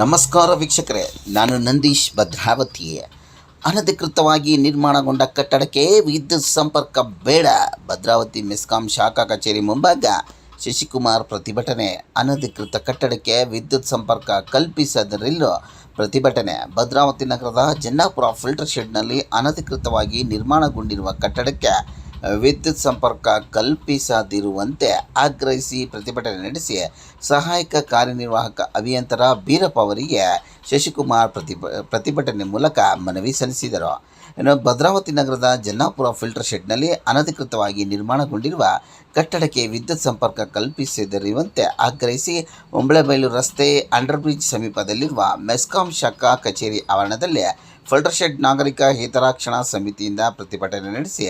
ನಮಸ್ಕಾರ ವೀಕ್ಷಕರೇ, ನಾನು ನಂದೀಶ್ ಭದ್ರಾವತಿ ಅನಧಿಕೃತವಾಗಿ ನಿರ್ಮಾಣಗೊಂಡ ಕಟ್ಟಡಕ್ಕೆ ವಿದ್ಯುತ್ ಸಂಪರ್ಕ ಬೇಡ. ಭದ್ರಾವತಿ ಮೆಸ್ಕಾಂ ಶಾಖಾ ಕಚೇರಿ ಮುಂಭಾಗ ಶಶಿಕುಮಾರ್ ಪ್ರತಿಭಟನೆ. ಅನಧಿಕೃತ ಕಟ್ಟಡಕ್ಕೆ ವಿದ್ಯುತ್ ಸಂಪರ್ಕ ಕಲ್ಪಿಸದರಿಲ್ಲೋ ಪ್ರತಿಭಟನೆ. ಭದ್ರಾವತಿ ನಗರದ ಜನ್ನಾಪುರ ಫಿಲ್ಟರ್ ಶೆಡ್ನಲ್ಲಿ ಅನಧಿಕೃತವಾಗಿ ನಿರ್ಮಾಣಗೊಂಡಿರುವ ಕಟ್ಟಡಕ್ಕೆ ವಿದ್ಯುತ್ ಸಂಪರ್ಕ ಕಲ್ಪಿಸದಿರುವಂತೆ ಆಗ್ರಹಿಸಿ ಪ್ರತಿಭಟನೆ ನಡೆಸಿ ಸಹಾಯಕ ಕಾರ್ಯನಿರ್ವಾಹಕ ಅಭಿಯಂತರ ಬೀರಪ್ಪ ಅವರಿಗೆ ಶಶಿಕುಮಾರ್ ಪ್ರತಿಭ ಪ್ರತಿಭಟನೆ ಮೂಲಕ ಮನವಿ ಸಲ್ಲಿಸಿದರು. ಇನ್ನು ಭದ್ರಾವತಿ ನಗರದ ಜನ್ನಾಪುರ ಫಿಲ್ಟರ್ ಶೆಡ್ನಲ್ಲಿ ಅನಧಿಕೃತವಾಗಿ ನಿರ್ಮಾಣಗೊಂಡಿರುವ ಕಟ್ಟಡಕ್ಕೆ ವಿದ್ಯುತ್ ಸಂಪರ್ಕ ಕಲ್ಪಿಸದಿರುವಂತೆ ಆಗ್ರಹಿಸಿ ಒಂಬಳೆಬೈಲು ರಸ್ತೆ ಅಂಡರ್ಬ್ರಿಡ್ಜ್ ಸಮೀಪದಲ್ಲಿರುವ ಮೆಸ್ಕಾಂ ಶಾಖಾ ಕಚೇರಿ ಆವರಣದಲ್ಲಿ ಫಿಲ್ಟರ್ ಶೆಡ್ ನಾಗರಿಕ ಹಿತರಕ್ಷಣಾ ಸಮಿತಿಯಿಂದ ಪ್ರತಿಭಟನೆ ನಡೆಸಿ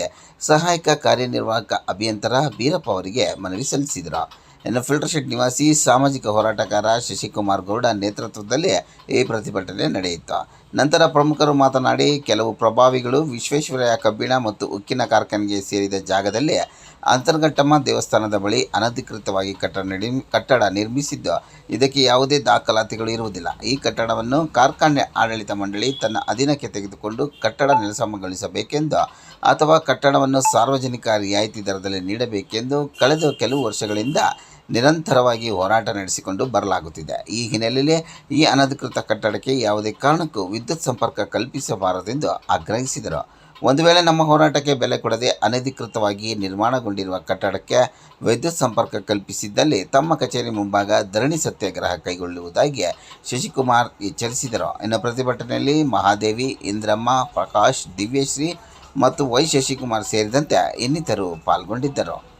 ಸಹಾಯಕ ಕಾರ್ಯನಿರ್ವಾಹಕ ಅಭಿಯಂತರ ಬೀರಪ್ಪ ಅವರಿಗೆ ಮನವಿ ಸಲ್ಲಿಸಿದರು. ಇನ್ನು ಫಿಲ್ಟರ್ ಶೆಡ್ ನಿವಾಸಿ ಸಾಮಾಜಿಕ ಹೋರಾಟಗಾರ ಶಶಿಕುಮಾರ್ ಗೌಡ ನೇತೃತ್ವದಲ್ಲಿ ಈ ಪ್ರತಿಭಟನೆ ನಡೆಯಿತು. ನಂತರ ಪ್ರಮುಖರು ಮಾತನಾಡಿ, ಕೆಲವು ಪ್ರಭಾವಿಗಳು ವಿಶ್ವೇಶ್ವರಯ್ಯ ಕಬ್ಬಿಣ ಮತ್ತು ಉಕ್ಕಿನ ಕಾರ್ಖಾನೆಗೆ ಸೇರಿದ ಜಾಗದಲ್ಲಿ ಅಂತರ್ಘಟ್ಟಮ್ಮ ದೇವಸ್ಥಾನದ ಬಳಿ ಅನಧಿಕೃತವಾಗಿ ಕಟ್ಟಡ ಕಟ್ಟಡ ನಿರ್ಮಿಸಿದ್ದು, ಇದಕ್ಕೆ ಯಾವುದೇ ದಾಖಲಾತಿಗಳು ಇರುವುದಿಲ್ಲ. ಈ ಕಟ್ಟಡವನ್ನು ಕಾರ್ಖಾನೆ ಆಡಳಿತ ಮಂಡಳಿ ತನ್ನ ಅಧೀನಕ್ಕೆ ತೆಗೆದುಕೊಂಡು ಕಟ್ಟಡ ನೆಲಸಮಗೊಳಿಸಬೇಕೆಂದು ಅಥವಾ ಕಟ್ಟಡವನ್ನು ಸಾರ್ವಜನಿಕ ರಿಯಾಯಿತಿ ದರದಲ್ಲಿ ನೀಡಬೇಕೆಂದು ಕಳೆದ ಕೆಲವು ವರ್ಷಗಳಿಂದ ನಿರಂತರವಾಗಿ ಹೋರಾಟ ನಡೆಸಿಕೊಂಡು ಬರಲಾಗುತ್ತಿದೆ. ಈ ಹಿನ್ನೆಲೆಯಲ್ಲಿ ಈ ಅನಧಿಕೃತ ಕಟ್ಟಡಕ್ಕೆ ಯಾವುದೇ ಕಾರಣಕ್ಕೂ ವಿದ್ಯುತ್ ಸಂಪರ್ಕ ಕಲ್ಪಿಸಬಾರದೆಂದು ಆಗ್ರಹಿಸಿದರು. ಒಂದು ವೇಳೆ ನಮ್ಮ ಹೋರಾಟಕ್ಕೆ ಬೆಲೆ ಕೊಡದೆ ಅನಧಿಕೃತವಾಗಿ ನಿರ್ಮಾಣಗೊಂಡಿರುವ ಕಟ್ಟಡಕ್ಕೆ ವಿದ್ಯುತ್ ಸಂಪರ್ಕ ಕಲ್ಪಿಸಿದ್ದಲ್ಲಿ ತಮ್ಮ ಕಚೇರಿ ಮುಂಭಾಗ ಧರಣಿ ಸತ್ಯಾಗ್ರಹ ಕೈಗೊಳ್ಳುವುದಾಗಿ ಶಶಿಕುಮಾರ್ ಎಚ್ಚರಿಸಿದರು. ಇನ್ನು ಪ್ರತಿಭಟನೆಯಲ್ಲಿ ಮಹಾದೇವಿ, ಇಂದ್ರಮ್ಮ, ಪ್ರಕಾಶ್, ದಿವ್ಯಶ್ರೀ ಮತ್ತು ವೈ ಶಶಿಕುಮಾರ್ ಸೇರಿದಂತೆ ಇನ್ನಿತರು ಪಾಲ್ಗೊಂಡಿದ್ದರು.